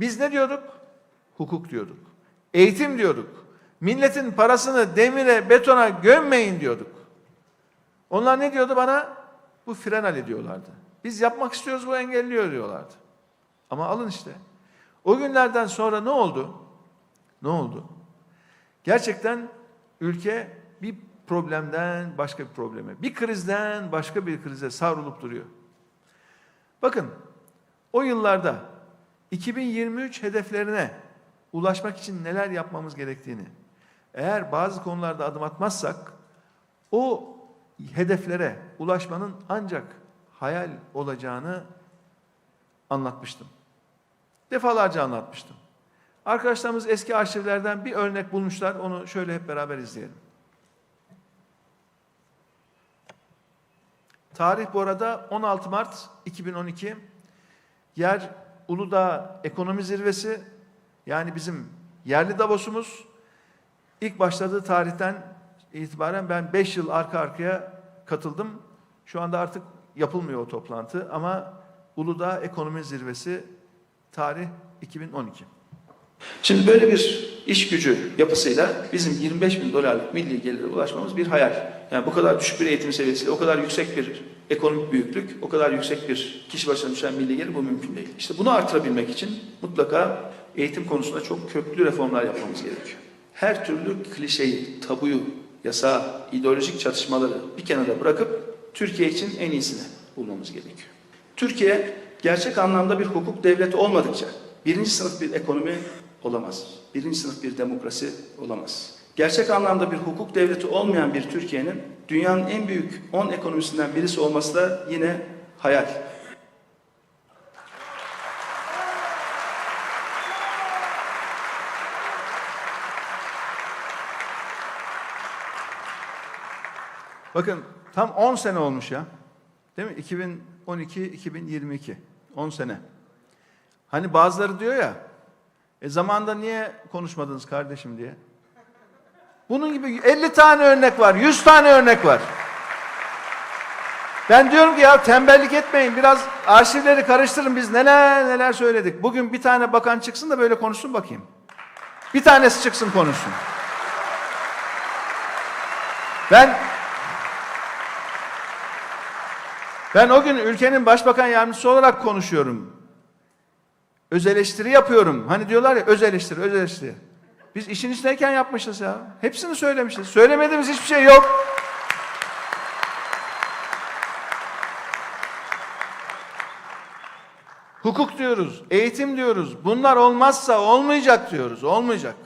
Biz ne diyorduk? Hukuk diyorduk. Eğitim diyorduk. Milletin parasını demire, betona gömmeyin diyorduk. Onlar ne diyordu bana? Bu frenal diyorlardı. Biz yapmak istiyoruz bu engelliyor diyorlardı. Ama alın işte. O günlerden sonra ne oldu? Ne oldu? Gerçekten ülke bir problemden başka bir probleme, bir krizden başka bir krize savrulup duruyor. Bakın o yıllarda 2023 hedeflerine ulaşmak için neler yapmamız gerektiğini, eğer bazı konularda adım atmazsak o hedeflere ulaşmanın ancak hayal olacağını anlatmıştım. Defalarca anlatmıştım. Arkadaşlarımız eski arşivlerden bir örnek bulmuşlar. Onu şöyle hep beraber izleyelim. Tarih bu arada 16 Mart 2012. Yer Uludağ Ekonomi Zirvesi. Yani bizim yerli Davos'umuz. İlk başladığı tarihten itibaren ben 5 yıl arka arkaya katıldım. Şu anda artık yapılmıyor o toplantı ama Uludağ Ekonomi Zirvesi tarih 2012. Şimdi böyle bir iş gücü yapısıyla bizim 25 bin dolarlık milli gelire ulaşmamız bir hayal. Yani bu kadar düşük bir eğitim seviyesiyle, o kadar yüksek bir ekonomik büyüklük, o kadar yüksek bir kişi başına düşen milli gelir bu mümkün değil. İşte bunu artırabilmek için mutlaka eğitim konusunda çok köklü reformlar yapmamız gerekiyor. Her türlü klişeyi, tabuyu, yasağı, ideolojik çatışmaları bir kenara bırakıp Türkiye için en iyisini bulmamız gerekiyor. Türkiye gerçek anlamda bir hukuk devleti olmadıkça birinci sınıf bir ekonomi olamaz. Birinci sınıf bir demokrasi olamaz. Gerçek anlamda bir hukuk devleti olmayan bir Türkiye'nin dünyanın en büyük 10 ekonomisinden birisi olması da yine hayal. Bakın tam 10 sene olmuş ya. Değil mi? 2012 2022. 10 sene. Hani bazıları diyor ya e zamanda niye konuşmadınız kardeşim diye. Bunun gibi 50 tane örnek var, 100 tane örnek var. Ben diyorum ki ya tembellik etmeyin, biraz arşivleri karıştırın biz neler neler söyledik. Bugün bir tane bakan çıksın da böyle konuşsun bakayım. Bir tanesi çıksın konuşsun. Ben ben o gün ülkenin başbakan yardımcısı olarak konuşuyorum. Öz eleştiri yapıyorum. Hani diyorlar ya öz eleştiri, öz eleştiri. Biz işin içindeyken yapmışız ya. Hepsini söylemişiz. Söylemediğimiz hiçbir şey yok. Hukuk diyoruz, eğitim diyoruz. Bunlar olmazsa olmayacak diyoruz. Olmayacak.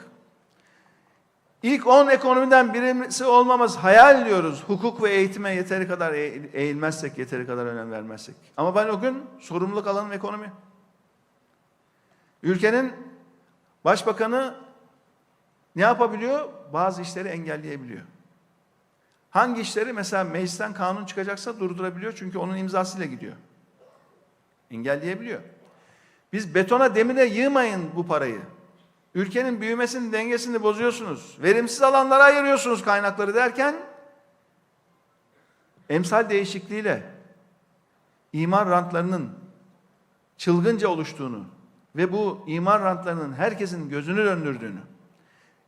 İlk 10 ekonomiden birisi olmamız hayal diyoruz. Hukuk ve eğitime yeteri kadar eğ- eğilmezsek, yeteri kadar önem vermezsek. Ama ben o gün sorumluluk alanım ekonomi. Ülkenin başbakanı ne yapabiliyor? Bazı işleri engelleyebiliyor. Hangi işleri? Mesela meclisten kanun çıkacaksa durdurabiliyor çünkü onun imzasıyla gidiyor. Engelleyebiliyor. Biz betona demire yığmayın bu parayı. Ülkenin büyümesinin dengesini bozuyorsunuz. Verimsiz alanlara ayırıyorsunuz kaynakları derken emsal değişikliğiyle imar rantlarının çılgınca oluştuğunu ve bu imar rantlarının herkesin gözünü döndürdüğünü,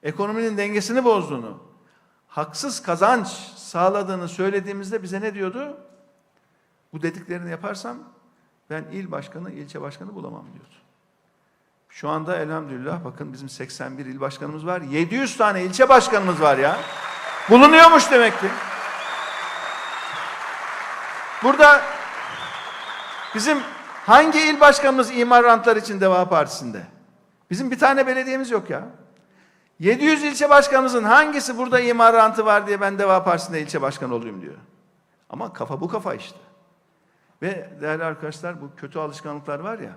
ekonominin dengesini bozduğunu, haksız kazanç sağladığını söylediğimizde bize ne diyordu? Bu dediklerini yaparsam ben il başkanı, ilçe başkanı bulamam diyordu. Şu anda elhamdülillah bakın bizim 81 il başkanımız var. 700 tane ilçe başkanımız var ya. Bulunuyormuş demek ki. Burada bizim hangi il başkanımız imar rantlar için Deva Partisi'nde? Bizim bir tane belediyemiz yok ya. 700 ilçe başkanımızın hangisi burada imar rantı var diye ben Deva Partisi'nde ilçe başkanı olayım diyor. Ama kafa bu kafa işte. Ve değerli arkadaşlar bu kötü alışkanlıklar var ya.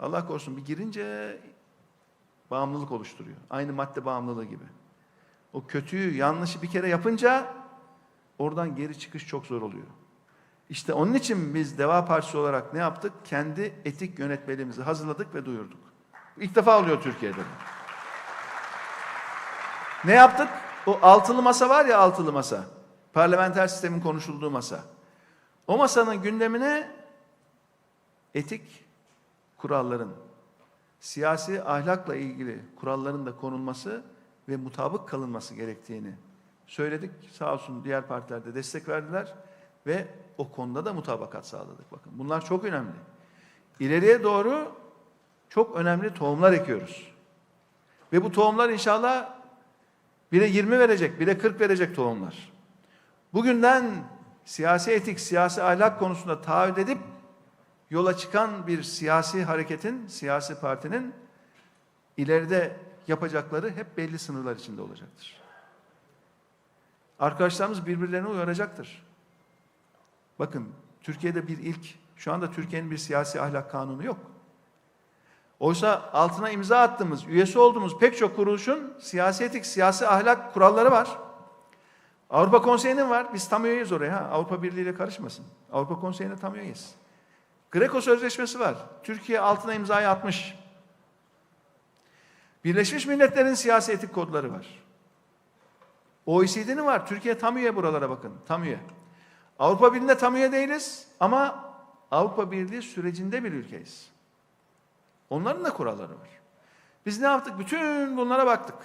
Allah korusun bir girince bağımlılık oluşturuyor. Aynı madde bağımlılığı gibi. O kötüyü, yanlışı bir kere yapınca oradan geri çıkış çok zor oluyor. İşte onun için biz Deva Partisi olarak ne yaptık? Kendi etik yönetmeliğimizi hazırladık ve duyurduk. İlk defa oluyor Türkiye'de. Ne yaptık? O altılı masa var ya altılı masa. Parlamenter sistemin konuşulduğu masa. O masanın gündemine etik kuralların, siyasi ahlakla ilgili kuralların da konulması ve mutabık kalınması gerektiğini söyledik. Sağ olsun diğer partiler de destek verdiler ve o konuda da mutabakat sağladık. Bakın bunlar çok önemli. İleriye doğru çok önemli tohumlar ekiyoruz. Ve bu tohumlar inşallah bire 20 verecek, bire 40 verecek tohumlar. Bugünden siyasi etik, siyasi ahlak konusunda taahhüt edip yola çıkan bir siyasi hareketin, siyasi partinin ileride yapacakları hep belli sınırlar içinde olacaktır. Arkadaşlarımız birbirlerini uyaracaktır. Bakın Türkiye'de bir ilk, şu anda Türkiye'nin bir siyasi ahlak kanunu yok. Oysa altına imza attığımız, üyesi olduğumuz pek çok kuruluşun siyasi etik, siyasi ahlak kuralları var. Avrupa Konseyi'nin var. Biz tam üyeyiz oraya. Avrupa Birliği ile karışmasın. Avrupa Konseyi'ne tam üyeyiz. Greco Sözleşmesi var. Türkiye altına imzayı atmış. Birleşmiş Milletler'in siyasi etik kodları var. OECD'nin var. Türkiye tam üye buralara bakın. Tam üye. Avrupa Birliği'nde tam üye değiliz ama Avrupa Birliği sürecinde bir ülkeyiz. Onların da kuralları var. Biz ne yaptık? Bütün bunlara baktık.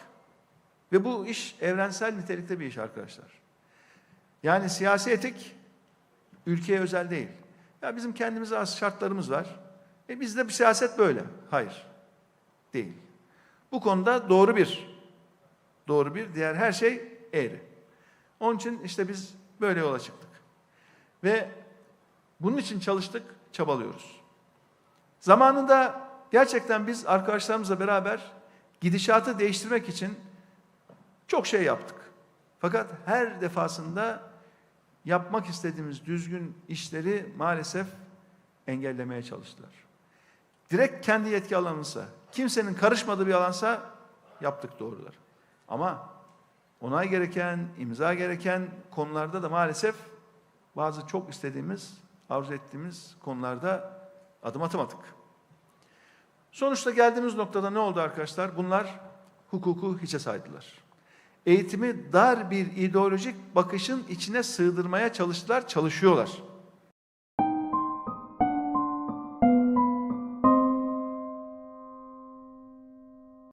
Ve bu iş evrensel nitelikte bir iş arkadaşlar. Yani siyasi etik ülkeye özel değil. Ya bizim kendimize az şartlarımız var. E bizde bir siyaset böyle. Hayır. Değil. Bu konuda doğru bir. Doğru bir. Diğer her şey eğri. Onun için işte biz böyle yola çıktık. Ve bunun için çalıştık, çabalıyoruz. Zamanında gerçekten biz arkadaşlarımızla beraber gidişatı değiştirmek için çok şey yaptık. Fakat her defasında yapmak istediğimiz düzgün işleri maalesef engellemeye çalıştılar. Direkt kendi yetki alanınsa, kimsenin karışmadığı bir alansa yaptık doğrular. Ama onay gereken, imza gereken konularda da maalesef bazı çok istediğimiz, arzu ettiğimiz konularda adım atamadık. Sonuçta geldiğimiz noktada ne oldu arkadaşlar? Bunlar hukuku hiçe saydılar. Eğitimi dar bir ideolojik bakışın içine sığdırmaya çalıştılar, çalışıyorlar.